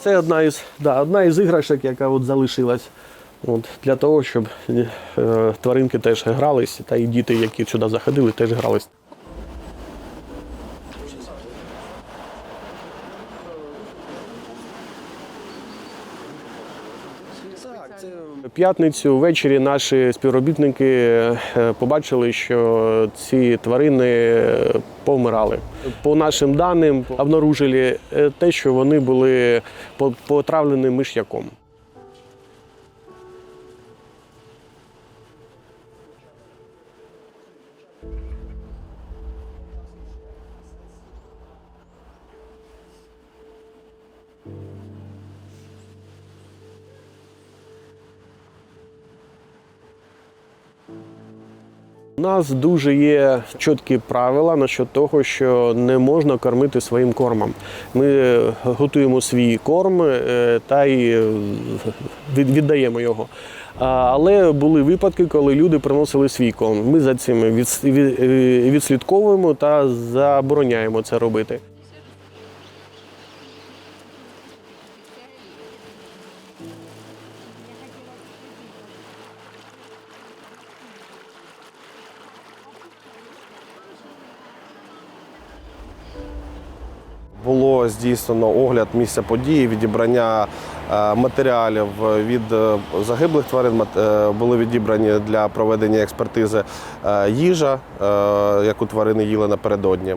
Це одна із, да, одна із іграшок, яка от залишилась. От, для того, щоб е, тваринки теж грались, та і діти, які сюди заходили, теж грались. П'ятницю ввечері наші співробітники е, побачили, що ці тварини повмирали. По нашим даним обнаружили е, те, що вони були по- потравлені миш'яком. У нас дуже є чіткі правила насчет того, що не можна кормити своїм кормом. Ми е, готуємо свій корм е, та й е, віддаємо його. Але були випадки, коли люди приносили свій корм. Ми за цим відс- від- відслідковуємо та забороняємо це робити. Було здійснено огляд місця події, відібрання е, матеріалів від е, загиблих тварин. Е, Були відібрані для проведення експертизи їжа, яку тварини їли напередодні.